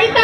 ರೈತ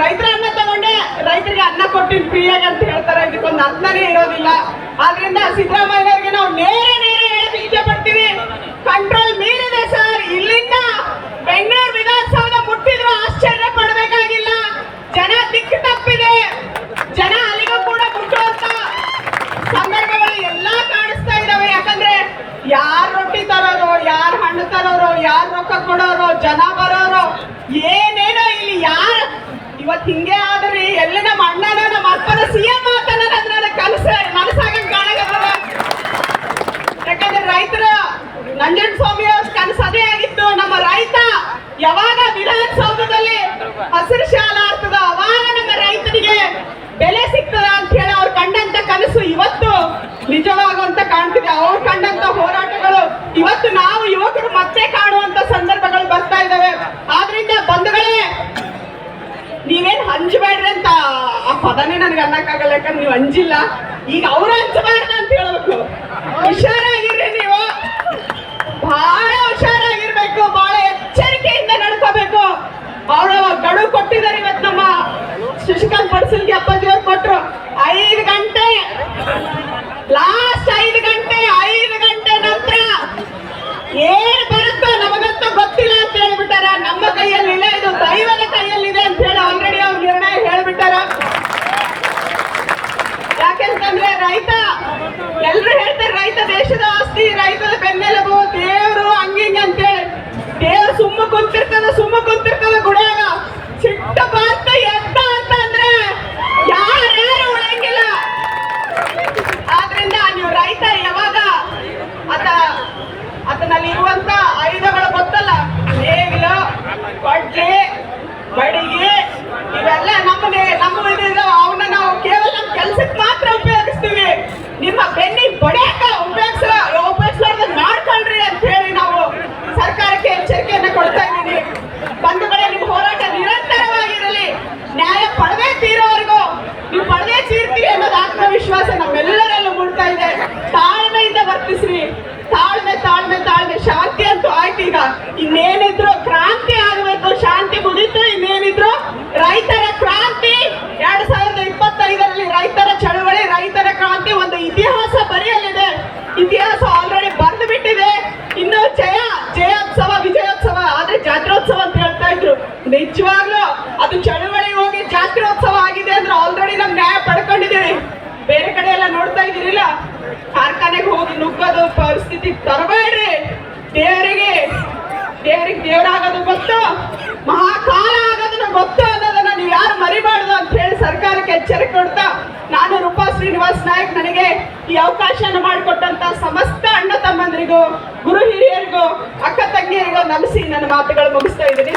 ರೈತರ ಅನ್ನ ತಗೊಂಡೆ, ರೈತರಿಗೆ ಅನ್ನ ಕೊಟ್ಟಿನ ಫ್ರೀಯಾಗಿ ಅಂತ ಹೇಳ್ತಾರೆ. ಇದಕ್ಕೊಂದು ಅರ್ಥನೇ ಇರೋದಿಲ್ಲ. ಆದ್ರಿಂದ ಸಿದ್ದರಾಮಯ್ಯನವರಿಗೆ ನಾವು ನೇರ ನೇರ ಹೇಳಕ್ ಇಚ್ಛೆ ಪಡ್ತೀವಿ. ಕಂಟ್ರೋಲ್ ಮೀರಿದೆ ಸರ್. ಇಲ್ಲಿಂದ ಬೆಂಗಳೂರು ವಿಧಾನಸೌಧ ಮುಟ್ಟಿದ್ರು ಆಶ್ಚರ್ಯ ಪಡಬೇಕಾಗಿಲ್ಲ. ಜನ ದಿಕ್ಕು ತಪ್ಪಿದೆ. ಜನ ಅಲ್ಲಿಗೂ ಕೂಡ ಮುಟ್ಟುವಂತ ಸಂದರ್ಭಗಳು ಎಲ್ಲಾ ಕಾಣಿಸ್ತಾ ಇದಾವೆ. ಯಾಕಂದ್ರೆ ಯಾರು ರೊಟ್ಟಿ ತರೋರು, ಯಾರು ಹಣ್ಣು ತರೋರು, ಯಾರು ರೊಕ್ಕ ಕೊಡೋರು, ಜನ ಇವತ್ ಹಿಂಗೆ ಆದ್ರಿ ಎಲ್ಲ ನಮ್ಮ ಅಣ್ಣನ, ನಮ್ಮ ಅಪ್ಪನ ಸಿಎಂ ಮಾತನ್ನ ನನ್ನ ಕನಸ ಮನಸ್ಸಾಗ ಯಾಕಂದ್ರೆ ರೈತರ ನಂಜನ್ ಸ್ವಾಮಿ ಅವ್ರ ಕನಸು ಅದೇ ಆಗಿತ್ತು. ನಮ್ಮ ರೈತ ಯಾವಾಗ ವಿಧಾನಸೌಧದಲ್ಲಿ ಹಸಿರು ಶಾಲ ಆಗ್ತದ ಅವಾಗ ನಮ್ಮ ರೈತರಿಗೆ ಬೆಲೆ ಸಿಗ್ತದ ಅಂತ ಹೇಳಿ ಅವ್ರು ಕಂಡಂತ ಕನಸು ಇವತ್ತು ನಿಜವಾಗುವಂತ ಕಾಣ್ತಿದೆ. ಅವ್ರು ಕಂಡಂತ ಹೋರಾಟಗಳು ಇವತ್ತು ನಾವು ಯುವಕರು ಮತ್ತೆ ಕಾಣುವಂತ ಸಂದರ್ಭಗಳು ಬರ್ತಾ ಇದಾವೆ ಆದ್ರಿಂದ ಬಂಧುಗಳೇ ನೀವೇನ್ ಹಂಚಬೇಡ್ರಿ ಅಂತ ಆ ಪದನೇ ನನಗೆ ಅನ್ನಕ್ಕಾಗಲ್ಲ ಯಾಕಂದ್ರೆ ನೀವು ಅಂಜಿಲ್ಲ. ಈಗ ಅವ್ರ ಹಂಚಬಾರ್ದು ಅಂತ ಹೇಳ್ಬೇಕು. ಹುಷಾರಾಗಿರ್ರಿ ರೈತರ ಕ್ರಾಂತಿ. ಎರಡ್ ಸಾವಿರದ ಇಪ್ಪತ್ತೈದರಲ್ಲಿ ರೈತರ ಚಳವಳಿ, ರೈತರ ಕ್ರಾಂತಿ ಒಂದು ಇತಿಹಾಸ ಬರೆಯಲಿದೆ ಇತಿಹಾಸ ಆಲ್ರೆಡಿ ಬರೆದು ಬಿಟ್ಟಿದೆ ಇನ್ನು ಜಯ, ಜಯೋತ್ಸವ, ವಿಜಯೋತ್ಸವ, ಆದ್ರೆ ಜಾತ್ರೋತ್ಸವ ಅಂತ ಹೇಳ್ತಾ ಇದ್ರು. ನಿಜವಾಗ್ಲೂ ಅದು ಚಳವಳಿ ಹೋಗಿ ಜಾತ್ರೋತ್ಸವ ಆಗಿದೆ ಅಂದ್ರೆ ಆಲ್ರೆಡಿ ನಾವು ನ್ಯಾಯ ಪಡ್ಕೊಂಡಿದ್ದೀವಿ. ಬೇರೆ ಕಡೆ ಎಲ್ಲ ನೋಡ್ತಾ ಇದ್ದೀರಿಲ್ಲ? ಕಾರ್ಖಾನೆಗೆ ಹೋಗಿ ನುಗ್ಗೋದು ಪರಿಸ್ಥಿತಿ ತರಬೇಡ್ರಿ. ದೇವರಿಗೆ ದೇವರಿಗೆ ದೇವರಾಗೋದು ಗೊತ್ತು. ಮಹಾಕಾಲ ಆಗೋದನ್ನ ಗೊತ್ತು ಯಾರು ಮರಿಬಾರ್ದು ಅಂತ ಹೇಳಿ ಸರ್ಕಾರಕ್ಕೆ ಎಚ್ಚರಿಕೆ ಕೊಡ್ತಾ ನಾನು ರೂಪಾ ಶ್ರೀನಿವಾಸ್ ನಾಯಕ್ ನನಗೆ ಈ ಅವಕಾಶನ ಮಾಡಿಕೊಟ್ಟಂತ ಸಮಸ್ತ ಅಣ್ಣ ತಮ್ಮಂದರಿಗೂ, ಗುರು ಹಿರಿಯರಿಗೂ, ಅಕ್ಕ ತಂಗಿಯರಿಗೂ ನಮಿಸಿ ನನ್ನ ಮಾತುಗಳು ಮುಗಿಸ್ತಾ ಇದ್ದೀನಿ.